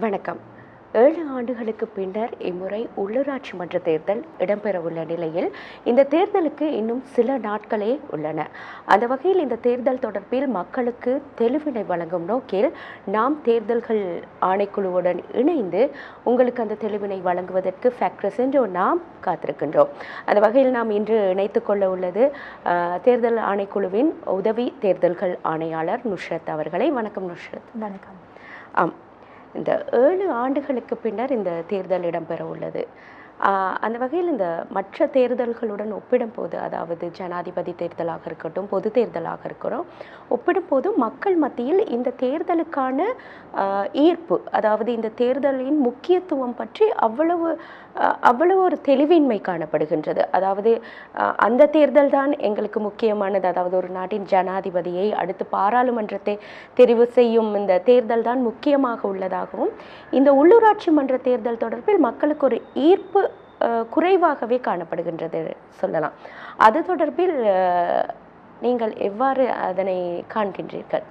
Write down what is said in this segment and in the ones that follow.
வணக்கம். ஏழு ஆண்டுகளுக்கு பின்னர் இம்முறை உள்ளூராட்சி மன்ற தேர்தல் இடம்பெறவுள்ள நிலையில் இந்த தேர்தலுக்கு இன்னும் சில நாட்களே உள்ளன. அந்த வகையில் இந்த தேர்தல் தொடர்பில் மக்களுக்கு தெளிவினை வழங்கும் நோக்கில் நாம் தேர்தல்கள் ஆணைக்குழுவுடன் இணைந்து உங்களுக்கு அந்த தெளிவினை வழங்குவதற்கு ஃபேக்ட்ரஸ் என்று நாம் காத்திருக்கின்றோம். அந்த வகையில் நாம் இன்று இணைத்துக் கொள்ள உள்ளது தேர்தல் ஆணைக்குழுவின் உதவி தேர்தல்கள் ஆணையாளர் நுஷ்ரத் அவர்களை. வணக்கம் நுஷ்ரத். வணக்கம். ஆம். இந்த ஏழு ஆண்டுகளுக்கு பின்னர் இந்த தேர்தல் இடம்பெற உள்ளது. அந்த வகையில் இந்த மற்ற தேர்தல்களுடன் ஒப்பிடும்போது அதாவது ஜனாதிபதி தேர்தலாக இருக்கட்டும் பொது தேர்தலாக இருக்கட்டும் ஒப்பிடும்போது மக்கள் மத்தியில் இந்த தேர்தலுக்கான ஈர்ப்பு அதாவது இந்த தேர்தலின் முக்கியத்துவம் பற்றி அவ்வளவு அவ்வளவு ஒரு தெளிவின்மை காணப்படுகின்றது. அதாவது அந்த தேர்தல் தான் எங்களுக்கு முக்கியமானது. அதாவது ஒரு நாட்டின் ஜனாதிபதியை அடுத்து பாராளுமன்றத்தை தெரிவு செய்யும் இந்த தேர்தல் தான் முக்கியமாக உள்ளதாகவும் இந்த உள்ளூராட்சி மன்ற தேர்தல் தொடர்பில் மக்களுக்கு ஒரு ஈர்ப்பு குறைவாகவே காணப்படுகின்றது சொல்லலாம். அது தொடர்பில் நீங்கள் எவ்வாறு அதனை காண்கின்றீர்கள்?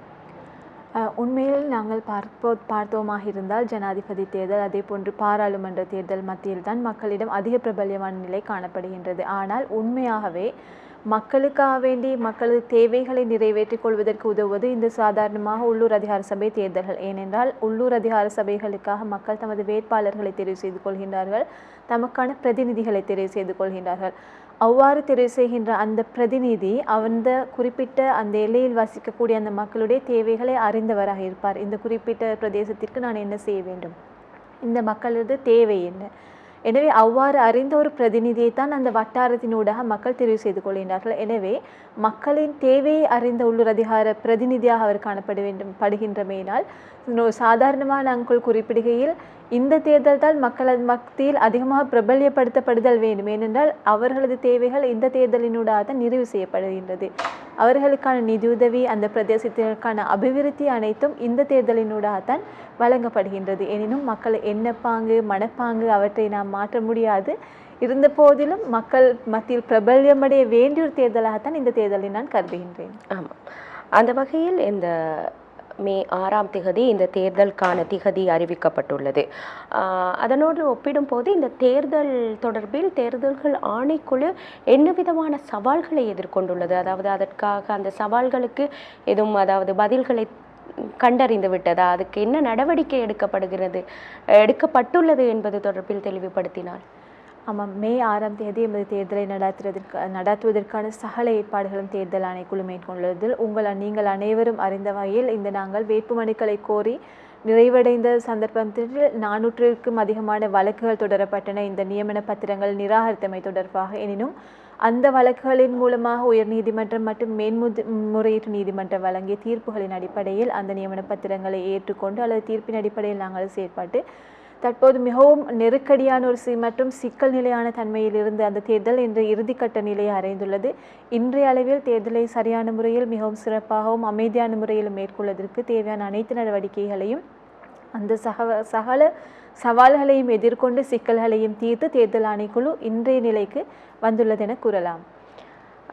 உண்மையில் நாங்கள் பார்ப்போ பார்த்தோமாக இருந்தால் ஜனாதிபதி தேர்தல் அதே போன்று பாராளுமன்ற தேர்தல் மத்தியில் தான் மக்களிடம் அதிக பிரபல்யமான நிலை காணப்படுகின்றது. ஆனால் உண்மையாகவே மக்களுக்காக வேண்டி மக்களது தேவைகளை நிறைவேற்றிக் கொள்வதற்கு உதவுவது இந்த சாதாரணமாக உள்ளூர் அதிகார சபை தேர்தல்கள். ஏனென்றால் உள்ளூர் அதிகார சபைகளுக்காக மக்கள் தமது வேட்பாளர்களை தெரிவு செய்து கொள்கின்றார்கள் தமக்கான பிரதிநிதிகளை தெரிவு செய்து கொள்கின்றார்கள். அவ்வாறு தெரிவு செய்கின்ற அந்த பிரதிநிதி அந்த குறிப்பிட்ட அந்த எல்லையில் வசிக்கக்கூடிய அந்த மக்களுடைய தேவைகளை அறிந்தவராக இருப்பார். இந்த குறிப்பிட்ட பிரதேசத்திற்கு நான் என்ன செய்ய வேண்டும்? இந்த மக்களது தேவை என்ன? எனவே அவ்வாறு அறிந்த ஒரு பிரதிநிதியை தான் அந்த வட்டாரத்தினூடாக மக்கள் தெரிவு செய்து கொள்கின்றார்கள். எனவே மக்களின் தேவையை அறிந்த உள்ளூர் அதிகார பிரதிநிதியாக அவர் காணப்பட வேண்டும் படுகின்றமையினால் சாதாரணமான சாதாரணமாக குறிப்பிடுகையில் இந்த தேர்தல் தான் மக்களது மத்தியில் அதிகமாக பிரபல்யப்படுத்தப்படுதல் வேண்டும். ஏனென்றால் அவர்களது தேவைகள் இந்த தேர்தலினூடாக தான் நிறைவு செய்யப்படுகின்றது. அவர்களுக்கான நிதியுதவி அந்த பிரதேசத்திற்கான அபிவிருத்தி அனைத்தும் இந்த தேர்தலினூடாகத்தான் வழங்கப்படுகின்றது. எனினும் மக்கள் எண்ணப்பாங்கு மனப்பாங்கு அவற்றை நாம் மாற்ற முடியாது. இருந்த போதிலும் மக்கள் மத்தியில் பிரபல்யமடைய வேண்டிய ஒரு தேர்தலாகத்தான் இந்த தேர்தலை நான் கருதுகின்றேன். ஆமாம். அந்த வகையில் இந்த மே ஆறாம் திகதி இந்த தேர்தலுக்கான திகதி அறிவிக்கப்பட்டுள்ளது. அதனோடு ஒப்பிடும்போது இந்த தேர்தல் தொடர்பில் தேர்தல்கள் ஆணைக்குழு என்ன விதமான சவால்களை எதிர்கொண்டுள்ளது? அதாவது அதற்காக அந்த சவால்களுக்கு எதுவும் அதாவது பதில்களை கண்டறிந்து விட்டதா? அதுக்கு என்ன நடவடிக்கை எடுக்கப்படுகிறது எடுக்கப்பட்டுள்ளது என்பது தொடர்பில் தெளிவுபடுத்தினார் ஆமாம் மே ஆறாம் தேதி எமது தேர்தலை நடத்துவதற்கு நடத்துவதற்கான சகல ஏற்பாடுகளும் தேர்தல் ஆணைக்குழு மேற்கொண்டுள்ளதில் உங்கள் நீங்கள் அனைவரும் அறிந்த வகையில் இந்த நாங்கள் வேட்புமனுக்களை கோரி நிறைவடைந்த சந்தர்ப்பத்தில் நானூற்றுக்கும் அதிகமான வழக்குகள் தொடரப்பட்டன. இந்த நியமன பத்திரங்கள் நிராகரித்தமை தொடர்பாக எனினும் அந்த வழக்குகளின் மூலமாக உயர்நீதிமன்றம் மற்றும் மேன்முது முறையீட்டு நீதிமன்றம் வழங்கிய தீர்ப்புகளின் அடிப்படையில் அந்த நியமன பத்திரங்களை ஏற்றுக்கொண்டு அல்லது தீர்ப்பின் அடிப்படையில் நாங்கள் செயற்பட்டு தற்போது மிகவும் நெருக்கடியான ஒரு சி மற்றும் சிக்கல் நிலையான தன்மையில் இருந்து அந்த தேர்தல் இன்று இறுதிக்கட்ட நிலையை அடைந்துள்ளது. இன்றைய அளவில் தேர்தலை சரியான முறையில் மிகவும் சிறப்பாகவும் அமைதியான முறையில் மேற்கொள்வதற்கு தேவையான அனைத்து நடவடிக்கைகளையும் அந்த சக சகல சவால்களையும் எதிர்கொண்டு சிக்கல்களையும் தீர்த்து தேர்தல் ஆணைக்குழு இன்றைய நிலைக்கு வந்துள்ளது என கூறலாம்.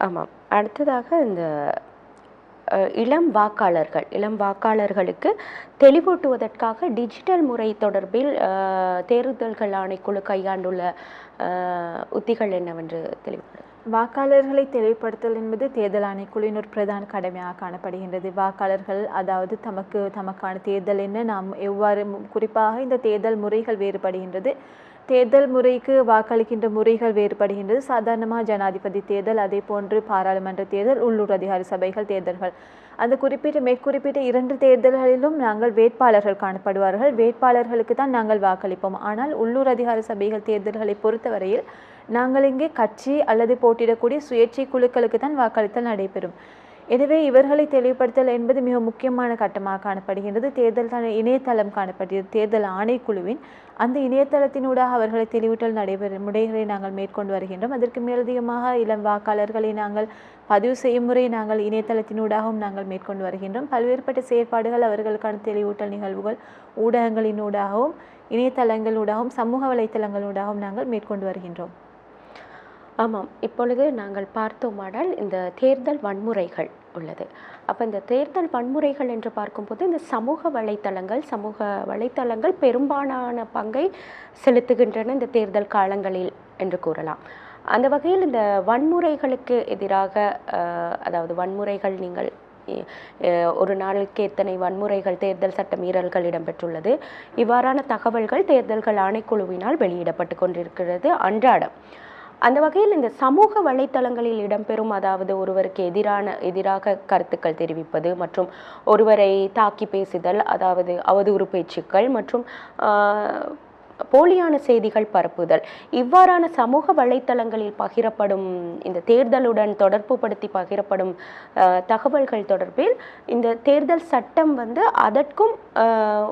ஆமாம். அடுத்ததாக இந்த இளம் வாக்காளர்கள் இளம் வாக்காளர்களுக்கு தெளிவூட்டுவதற்காக டிஜிட்டல் முறை தொடர்பில் தேர்தல்கள் ஆணைக்குழு கையாண்டுள்ள உத்திகள் என்னவென்று தெளிவுபடும் வாக்காளர்களை தெளிவுபடுத்தல் என்பது தேர்தல் ஆணைக்குழுவின் ஒரு பிரதான கடமையாக காணப்படுகின்றது. வாக்காளர்கள் அதாவது தமக்கு தமக்கான தேர்தல் என்ன நாம் எவ்வாறு குறிப்பாக இந்த தேர்தல் முறைகள் வேறுபடுகின்றது. தேர்தல் முறைக்கு வாக்களிக்கின்ற முறைகள் வேறுபடுகின்றது. சாதாரணமாக ஜனாதிபதி தேர்தல் அதே போன்று பாராளுமன்ற தேர்தல் உள்ளூர் அதிகார சபைகள் தேர்தல்கள். அந்த குறிப்பிட்ட மேற்குறிப்பிட்ட இரண்டு தேர்தல்களிலும் நாங்கள் வேட்பாளர்கள் காணப்படுவார்கள். வேட்பாளர்களுக்கு தான் நாங்கள் வாக்களிப்போம். ஆனால் உள்ளூர் அதிகார சபைகள் தேர்தல்களை பொறுத்தவரையில் நாங்கள் இங்கே கட்சி அல்லது போட்டியிடக்கூடிய சுயேட்சை குழுக்களுக்கு தான் வாக்களித்தல் நடைபெறும். எனவே இவர்களை தெளிவுபடுத்தல் என்பது மிக முக்கியமான கட்டமாக காணப்படுகின்றது. தேர்தல் இணையதளம் காணப்படுகிறது. தேர்தல் ஆணைக்குழுவின் அந்த இணையதளத்தினூடாக அவர்களை தெளிவூட்டல் நடைபெறும் முறைகளை நாங்கள் மேற்கொண்டு வருகின்றோம். அதற்கு மேலதிகமாக இளம் வாக்காளர்களை நாங்கள் பதிவு செய்யும் முறை நாங்கள் இணையதளத்தினூடாகவும் நாங்கள் மேற்கொண்டு வருகின்றோம். பல்வேறுபட்ட செயற்பாடுகள் அவர்களுக்கான தெளிவூட்டல் நிகழ்வுகள் ஊடகங்களினூடாகவும் இணையதளங்களூடாகவும் சமூக வலைத்தளங்களூடாகவும் நாங்கள் மேற்கொண்டு வருகின்றோம். ஆமாம். இப்பொழுது நாங்கள் பார்த்தோமானால் இந்த தேர்தல் வன்முறைகள் உள்ளது. அப்போ இந்த தேர்தல் வன்முறைகள் என்று பார்க்கும்போது இந்த சமூக வலைத்தளங்கள் சமூக வலைத்தளங்கள் பெரும்பாலான பங்கை செலுத்துகின்றன இந்த தேர்தல் காலங்களில் என்று கூறலாம். அந்த வகையில் இந்த வன்முறைகளுக்கு எதிராக அதாவது வன்முறைகள் நீங்கள் ஒரு நாளுக்கு எத்தனை வன்முறைகள் தேர்தல் சட்ட மீறல்கள் இடம்பெற்றுள்ளது? இவ்வாறான தகவல்கள் தேர்தல்கள் ஆணைக்குழுவினால் வெளியிடப்பட்டு கொண்டிருக்கிறது அன்றாடம். அந்த வகையில் இந்த சமூக வலைத்தளங்களில் இடம்பெறும் அதாவது ஒருவருக்கு எதிரான எதிராக கருத்துக்கள் தெரிவிப்பது மற்றும் ஒருவரை தாக்கி பேசுதல் அதாவது அவதூறு பேச்சுக்கள் மற்றும் போலியான செய்திகள் பரப்புதல். இவ்வாறான சமூக வலைத்தளங்களில் பகிரப்படும் இந்த தேர்தலுடன் தொடர்புபடுத்தி பகிரப்படும் தகவல்கள் தொடர்பில் இந்த தேர்தல் சட்டம் வந்து அதற்கும்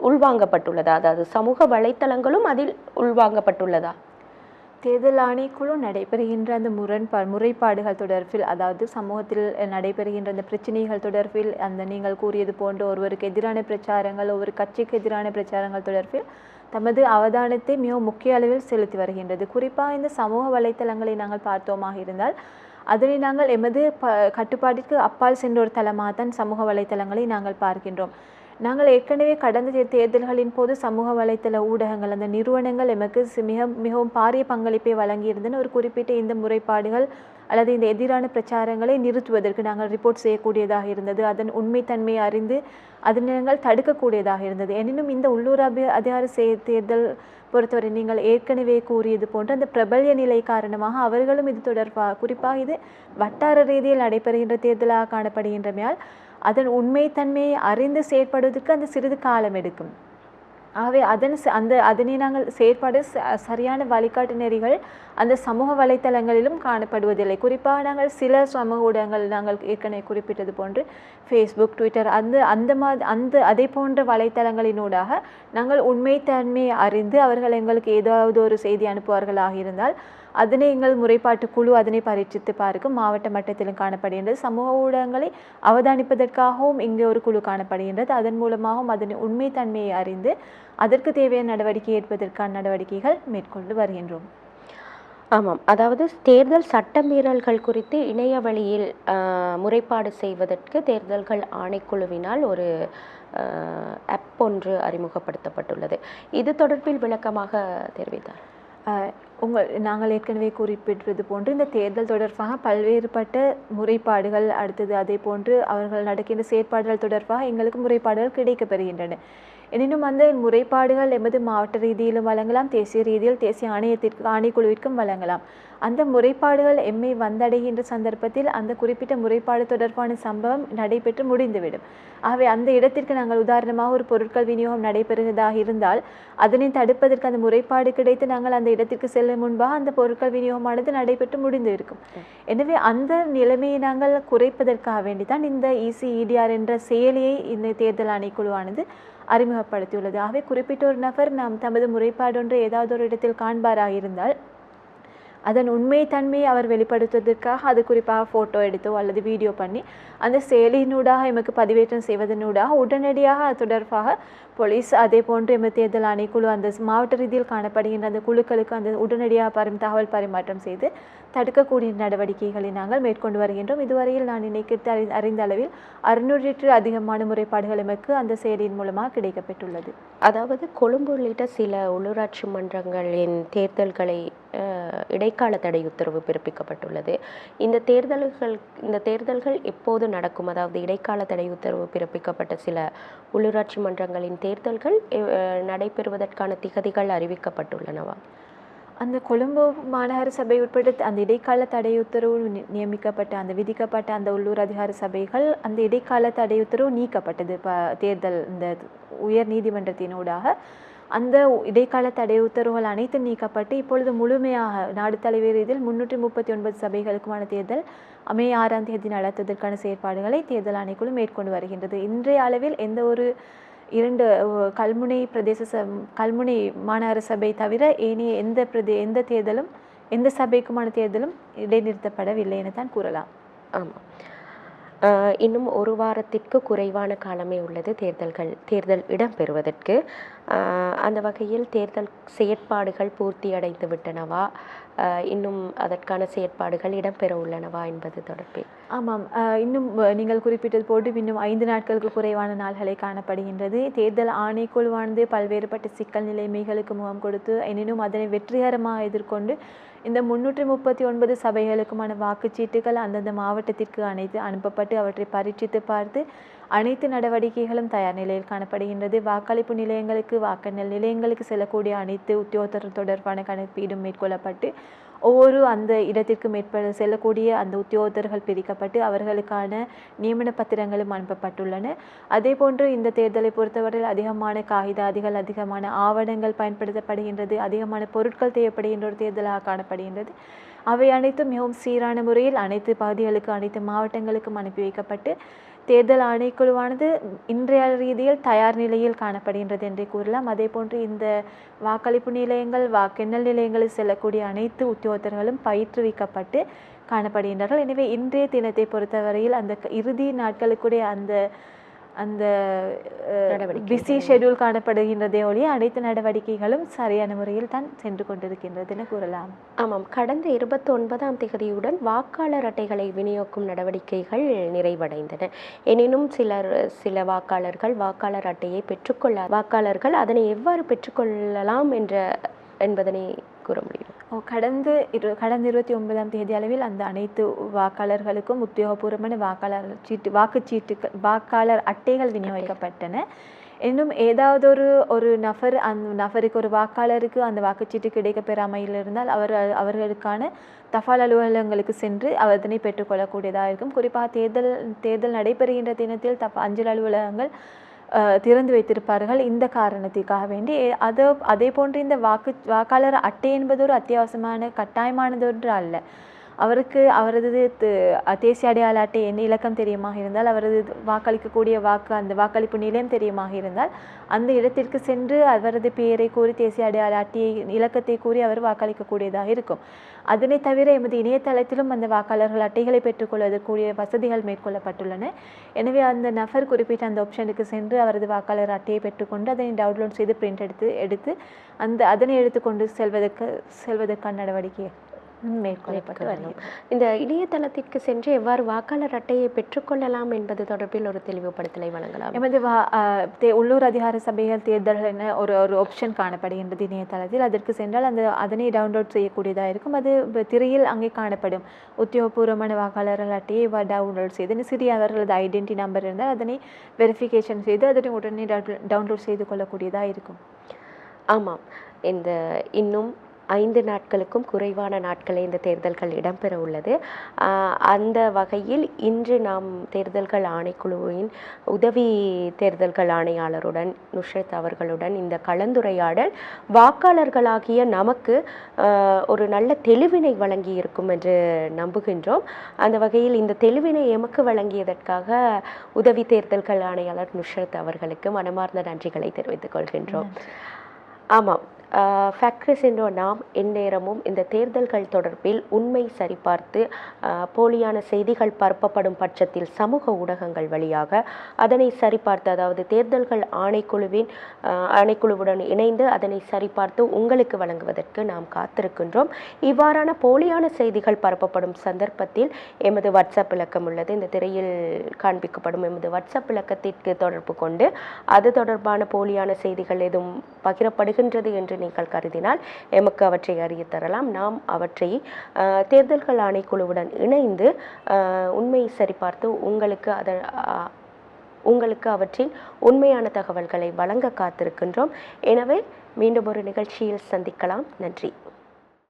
உள்வாங்கப்பட்டுள்ளதா? அதாவது சமூக வலைத்தளங்களும் அதில் உள்வாங்கப்பட்டுள்ளதா? தேர்தல் ஆணைக்குழு நடைபெறுகின்ற அந்த முரண்பா முறைப்பாடுகள் தொடர்பில் அதாவது சமூகத்தில் நடைபெறுகின்ற அந்த பிரச்சனைகள் தொடர்பில் அந்த நீங்கள் கூறியது போன்ற ஒருவருக்கு எதிரான பிரச்சாரங்கள் ஒவ்வொரு கட்சிக்கு எதிரான பிரச்சாரங்கள் தொடர்பில் தமது அவதானத்தை மிகவும் முக்கிய அளவில் செலுத்தி வருகின்றது. குறிப்பாக இந்த சமூக வலைத்தளங்களை நாங்கள் பார்த்தோமாக இருந்தால் அதனை நாங்கள் எமது ப கட்டுப்பாட்டிற்கு அப்பால் சென்ற ஒரு தளமாகத்தான் சமூக வலைத்தளங்களை நாங்கள் பார்க்கின்றோம். நாங்கள் ஏற்கனவே கடந்த தேர்தல்களின் போது சமூக வலைத்தள ஊடகங்கள் அந்த நிறுவனங்கள் எமக்கு மிக மிகவும் பாரிய பங்களிப்பை வழங்கியிருந்தன. ஒரு குறிப்பிட்ட இந்த முறைப்பாடுகள் அல்லது இந்த எதிரான பிரச்சாரங்களை நிறுத்துவதற்கு நாங்கள் ரிப்போர்ட் செய்யக்கூடியதாக இருந்தது. அதன் உண்மைத்தன்மையை அறிந்து அதனை நாங்கள் தடுக்கக்கூடியதாக இருந்தது. எனினும் இந்த உள்ளூர் அபி அதிகார செய தேர்தல் பொறுத்தவரை நீங்கள் ஏற்கனவே கூறியது போன்ற அந்த பிரபல்ய நிலை காரணமாக அவர்களும் இது தொடர்பாக குறிப்பாக இது வட்டார ரீதியில் நடைபெறுகின்ற தேர்தலாக காணப்படுகின்றமையால் அதன் உண்மைத்தன்மையை அறிந்து செயற்படுவதற்கு அந்த சிறிது காலம் எடுக்கும். ஆகவே அதன் அந்த அதனை நாங்கள் செயற்பாடு ச- சரியான வழிகாட்டு நெறிகள் அந்த சமூக வலைத்தளங்களிலும் காணப்படுவதில்லை. குறிப்பாக நாங்கள் சில சமூக ஊடகங்கள் நாங்கள் ஏற்கனவே குறிப்பிட்டது போன்று ஃபேஸ்புக் ட்விட்டர் அந்த அந்த மாதிரி அந்த அதே போன்ற வலைத்தளங்களினூடாக நாங்கள் உண்மைத்தன்மையை அறிந்து அவர்கள் எங்களுக்கு ஏதாவது ஒரு செய்தி அனுப்புவார்களாக இருந்தால் அதனை எங்கள் முறைப்பாட்டு குழு அதனை பரீட்சித்து பார்க்கும் மாவட்ட மட்டத்திலும் காணப்படுகின்றது. சமூக ஊடகங்களை அவதானிப்பதற்காகவும் இங்கே ஒரு குழு காணப்படுகின்றது. அதன் மூலமாகவும் அதன் உண்மைத்தன்மையை அறிந்து அதற்கு தேவையான நடவடிக்கை எடுப்பதற்கான நடவடிக்கைகள் மேற்கொண்டு வருகின்றோம். ஆமாம். அதாவது தேர்தல் சட்டமீறல்கள் குறித்து இணைய வழியில் முறைப்பாடு செய்வதற்கு தேர்தல்கள் ஆணைக்குழுவினால் ஒரு ஆப் ஒன்று அறிமுகப்படுத்தப்பட்டுள்ளது. இது தொடர்பில் விளக்கமாக தெரிவித்தார். உங்கள் நாங்கள் ஏற்கனவே குறிப்பிட்டது போன்று இந்த தேர்தல் தொடர்பாக பல்வேறுபட்ட முறைப்பாடுகள் அடுத்தது அதே போன்று அவர்கள் நடக்கின்ற செயற்பாடுகள் தொடர்பாக எங்களுக்கு முறைப்பாடுகள் கிடைக்கப்பெறுகின்றன. எனினும் அந்த முறைப்பாடுகள் எமது மாவட்ட ரீதியிலும் வழங்கலாம் தேசிய ரீதியில் தேசிய ஆணையத்திற்கு ஆணைக்குழுவிற்கும் வழங்கலாம். அந்த முறைப்பாடுகள் எம்மை வந்தடைகின்ற சந்தர்ப்பத்தில் அந்த குறிப்பிட்ட முறைப்பாடு தொடர்பான சம்பவம் நடைபெற்று முடிந்துவிடும். ஆகவே அந்த இடத்திற்கு நாங்கள் உதாரணமாக ஒரு பொருட்கள் விநியோகம் நடைபெறுவதாக இருந்தால் அதனை தடுப்பதற்கு அந்த முறைப்பாடு கிடைத்து நாங்கள் அந்த இடத்திற்கு செல்லும் முன்பாக அந்த பொருட்கள் விநியோகமானது நடைபெற்று முடிந்து இருக்கும் எனவே அந்த நிலைமையை நாங்கள் குறைப்பதற்காக வேண்டிதான் இந்த இசிஇடிஆர் என்ற செயலியை இந்த தேர்தல் ஆணைக்குழுவானது அறிமுகப்படுத்தியுள்ளது. ஆகவே குறிப்பிட்ட ஒரு நபர் நாம் தமது முறைப்பாடொன்று ஏதாவது ஒரு இடத்தில் காண்பாராக இருந்தால் அதன் உண்மை தன்மையை அவர் வெளிப்படுத்துவதற்காக அது குறிப்பாக ஃபோட்டோ எடுத்தோ அல்லது வீடியோ பண்ணி அந்த செயலியினூடாக எமக்கு பதிவேற்றம் செய்வதனூடாக உடனடியாக அது தொடர்பாக போலீஸ் அதே போன்று எமது தேர்தல் ஆணைக்குழு அந்த மாவட்ட ரீதியில் காணப்படுகின்ற அந்த குழுக்களுக்கு அந்த உடனடியாக பரிம் தகவல் பரிமாற்றம் செய்து தடுக்கக்கூடிய நடவடிக்கைகளை நாங்கள் மேற்கொண்டு வருகின்றோம். இதுவரையில் நான் நினைக்கிட்டு அறி அறிந்த அளவில் அறுநூறுக்கு அதிகமான முறைப்பாடுகள் எமக்கு அந்த செயலியின் மூலமாக கிடைக்கப்பெற்றுள்ளது. அதாவது கொழும்பு உள்ளிட்ட சில உள்ளூராட்சி மன்றங்களின் தேர்தல்களை இடைக்கால தடை உத்தரவு பிறப்பிக்கப்பட்டுள்ளது. இந்த தேர்தல்கள் இந்த தேர்தல்கள் எப்போது நடக்கும்? அதாவது இடைக்கால தடை உத்தரவு பிறப்பிக்கப்பட்ட சில உள்ளூராட்சி மன்றங்களின் தேர்தல்கள் நடைபெறுவதற்கான திகதிகள் அறிவிக்கப்பட்டுள்ளனவா? அந்த கொழும்பு மாநகர சபை உட்பட்ட அந்த இடைக்கால தடை உத்தரவு நி- நியமிக்கப்பட்ட அந்த விதிக்கப்பட்ட அந்த உள்ளூர் அதிகார சபைகள் அந்த இடைக்கால தடை உத்தரவு நீக்கப்பட்டது. ப தேர்தல் இந்த உயர் நீதிமன்றத்தினூடாக அந்த இடைக்கால தடை உத்தரவுகள் அனைத்தும் நீக்கப்பட்டு இப்பொழுது முழுமையாக நாடு தலைவர் இதில் முன்னூற்றி முப்பத்தி ஒன்பது சபைகளுக்குமான தேர்தல் மே ஆறாம் தேதி நடத்துவதற்கான செயற்பாடுகளை தேர்தல் ஆணைக்குழு மேற்கொண்டு வருகின்றது. இன்றைய அளவில் எந்த ஒரு இரண்டு கல்முனை பிரதேச ச கல்முனை மாநகர சபை தவிர ஏனைய எந்த பிரதே எந்த தேர்தலும் எந்த சபைக்குமான தேர்தலும் இடைநிறுத்தப்படவில்லை என தான் கூறலாம். ஆமாம் இன்னும் ஒரு வாரத்திற்கு குறைவான காலமே உள்ளது தேர்தல்கள் தேர்தல் இடம்பெறுவதற்கு. பெறுவதற்கு அந்த வகையில் தேர்தல் செயற்பாடுகள் பூர்த்தி அடைந்து விட்டனவா இன்னும் அதற்கான செயற்பாடுகள் இடம்பெற உள்ளனவா என்பது தொடர்பில். ஆமாம். இன்னும் நீங்கள் குறிப்பிட்டது போட்டு இன்னும் ஐந்து நாட்களுக்கு குறைவான நாள்களை காணப்படுகின்றது. தேர்தல் ஆணைக்குழுவானது பல்வேறுபட்ட சிக்கல் நிலைமைகளுக்கு முகம் கொடுத்து எனினும் அதனை வெற்றிகரமாக எதிர்கொண்டு இந்த முன்னூற்றி முப்பத்தி ஒன்பது சபைகளுக்குமான வாக்குச்சீட்டுகள் அந்தந்த மாவட்டத்திற்கு அனைத்து அனுப்பப்பட்டு அவற்றை பரீட்சித்து பார்த்து அனைத்து நடவடிக்கைகளும் தயார் நிலையில் காணப்படுகின்றது. வாக்களிப்பு நிலையங்களுக்கு வாக்கெண்ணல் நிலையங்களுக்கு செல்லக்கூடிய அனைத்து உத்தியோகத்தர் தொடர்பான கணக்கீடும் மேற்கொள்ளப்பட்டு ஒவ்வொரு அந்த இடத்திற்கு மேற்பட செல்லக்கூடிய அந்த உத்தியோகத்தர்கள் பிரிக்கப்பட்டு அவர்களுக்கான நியமன பத்திரங்களும் அனுப்பப்பட்டுள்ளன. அதே போன்று இந்த தேர்தலை பொறுத்தவரையில் அதிகமான காகிதாதிகள் அதிகமான ஆவணங்கள் பயன்படுத்தப்படுகின்றது அதிகமான பொருட்கள் தேவைப்படுகின்ற ஒரு தேர்தலாக காணப்படுகின்றது. அவை அனைத்தும் மிகவும் சீரான முறையில் அனைத்து பகுதிகளுக்கு அனைத்து மாவட்டங்களுக்கும் அனுப்பி வைக்கப்பட்டு தேர்தல் ஆணைக்குழுவானது இன்றைய ரீதியில் தயார் நிலையில் காணப்படுகின்றது என்றே கூறலாம். அதே போன்று இந்த வாக்களிப்பு நிலையங்கள் வாக்கெண்ணல் நிலையங்களில் செல்லக்கூடிய அனைத்து உத்தியோகத்தர்களும் பயிற்றுவிக்கப்பட்டு காணப்படுகின்றார்கள். எனவே இன்றைய தினத்தை பொறுத்தவரையில் அந்த க- இறுதி நாட்களுக்குடைய அந்த அந்த. பிஸி ஷெட்யூல் காணப்படுகின்றதே ஒழிய அனைத்து நடவடிக்கைகளும் சரியான முறையில் தான் சென்று கொண்டிருக்கின்றது என கூறலாம். ஆமாம். கடந்த இருபத்தி ஒன்பதாம் தேதியுடன் வாக்காளர் அட்டைகளை விநியோகிக்கும் நடவடிக்கைகள் நிறைவடைந்தன. எனினும் சிலர் சில வாக்காளர்கள் வாக்காளர் அட்டையை பெற்றுக்கொள்ள வாக்காளர்கள் அதனை எவ்வாறு பெற்றுக்கொள்ளலாம் என்ற என்பதனை கூற முடியும். கடந்த இரு கடந்த இருபத்தி ஒன்பதாம் தேதி அளவில் அந்த அனைத்து வாக்காளர்களுக்கும் உத்தியோகபூர்வமான வாக்காளர் சீட்டு வாக்குச்சீட்டுகள் வாக்காளர் அட்டைகள் விநியோகிக்கப்பட்டன. இன்னும் ஏதாவது ஒரு ஒரு நபர் அந்த நபருக்கு ஒரு வாக்காளருக்கு அந்த வாக்குச்சீட்டு கிடைக்கப்பெறாமையில் இருந்தால் அவர் அவர்களுக்கான தபால் அலுவலகங்களுக்கு சென்று அவர் அதனை பெற்றுக்கொள்ளக்கூடியதாக இருக்கும். குறிப்பாக தேர்தல் தேர்தல் நடைபெறுகின்ற தினத்தில் தப அஞ்சல் அலுவலகங்கள் திறந்து வைத்திருப்பார்கள் இந்த காரணத்திற்காக வேண்டி. அது அதே போன்று இந்த வாக்கு வாக்காளர் அட்டை என்பது ஒரு அத்தியாவசியமான கட்டாயமானது ஒன்று அல்ல. அவருக்கு அவரது து- தேசிய அடையாள அட்டை என்ன இலக்கம் தெரியுமாக இருந்தால் அவரது வாக்களிக்கக்கூடிய வாக்கு அந்த வாக்களிப்பு நிலையம் தெரியுமாக இருந்தால் அந்த இடத்திற்கு சென்று அவரது பெயரை கூறி தேசிய அடையாள அட்டையை இலக்கத்தை கூறி அவர் வாக்களிக்கக்கூடியதாக இருக்கும். அதனை தவிர எமது இணையதளத்திலும் அந்த வாக்காளர்கள் அட்டைகளை பெற்றுக்கொள்வதற்குரிய வசதிகள் மேற்கொள்ளப்பட்டுள்ளன. எனவே அந்த நபர் குறிப்பிட்ட அந்த ஆப்ஷனுக்கு சென்று அவரது வாக்காளர் அட்டையை பெற்றுக்கொண்டு அதனை டவுன்லோட் செய்து பிரிண்ட் எடுத்து எடுத்து அந்த அதனை எடுத்துக்கொண்டு செல்வதற்கு செல்வதற்கான நடவடிக்கை மேற்கொள்ளப்பட்டு வருகிறது இந்த இணையதளத்திற்கு சென்று எவ்வாறு வாக்காளர் அட்டையை பெற்றுக்கொள்ளலாம் என்பது தொடர்பில் ஒரு தெளிவுபடுத்தலை வழங்கலாம். எமது வா உள்ளூர் அதிகார சபைகள் தேர்தல்கள் என ஒரு ஒரு ஆப்ஷன் காணப்படுகின்றது இணையதளத்தில். அதற்கு சென்றால் அந்த அதனை டவுன்லோட் செய்யக்கூடியதாக இருக்கும். அது திரையில் அங்கே காணப்படும். உத்தியோகபூர்வமான வாக்காளர்கள் அட்டையை டவுன்லோட் செய்து சிறிய அவர்களது ஐடென்டி நம்பர் இருந்தால் அதனை வெரிஃபிகேஷன் செய்து அதனை உடனே டவுன்லோட் செய்து கொள்ளக்கூடியதாக இருக்கும். ஆமாம். இந்த இன்னும் ஐந்து நாட்களுக்கும் குறைவான நாட்களே இந்த தேர்தல்கள் இடம்பெற உள்ளது. அந்த வகையில் இன்று நாம் தேர்தல்கள் ஆணைக்குழுவின் உதவி தேர்தல்கள் ஆணையாளருடன் நுஷ்ரத் அவர்களுடன் இந்த கலந்துரையாடல் வாக்காளர்களாகிய நமக்கு ஒரு நல்ல தெளிவினை வழங்கி இருக்கும் என்று நம்புகின்றோம். அந்த வகையில் இந்த தெளிவினை எமக்கு வழங்கியதற்காக உதவி தேர்தல்கள் ஆணையாளர் நுஷ்ரத் அவர்களுக்கு மனமார்ந்த நன்றிகளை தெரிவித்துக் கொள்கின்றோம். ஆமாம். ஃபேக்ட்ரிஸ் என்ற நாம் எந்நேரமும் இந்த தேர்தல்கள் தொடர்பில் உண்மை சரிபார்த்து போலியான செய்திகள் பரப்பப்படும் பட்சத்தில் சமூக ஊடகங்கள் வழியாக அதனை சரிபார்த்து அதாவது தேர்தல்கள் ஆணைக்குழுவின் ஆணைக்குழுவுடன் இணைந்து அதனை சரிபார்த்து உங்களுக்கு வழங்குவதற்கு நாம் காத்திருக்கின்றோம். இவ்வாறான போலியான செய்திகள் பரப்பப்படும் சந்தர்ப்பத்தில் எமது வாட்ஸ்அப் இலக்கம் உள்ளது. இந்த திரையில் காண்பிக்கப்படும் எமது வாட்ஸ்அப் இலக்கத்திற்கு தொடர்பு கொண்டு அது தொடர்பான போலியான செய்திகள் எதுவும் பகிரப்படுகின்றது என்று நீங்கள் கருதினால் எமக்கு அவற்றை அறிய தரலாம். நாம் அவற்றை தேர்தல்கள் ஆணைக்குழுவுடன் இணைந்து உண்மையை சரிபார்த்து உங்களுக்கு அத உங்களுக்கு அவற்றின் உண்மையான தகவல்களை வழங்க காத்திருக்கின்றோம். எனவே மீண்டும் ஒரு நிகழ்ச்சியில் சந்திக்கலாம். நன்றி.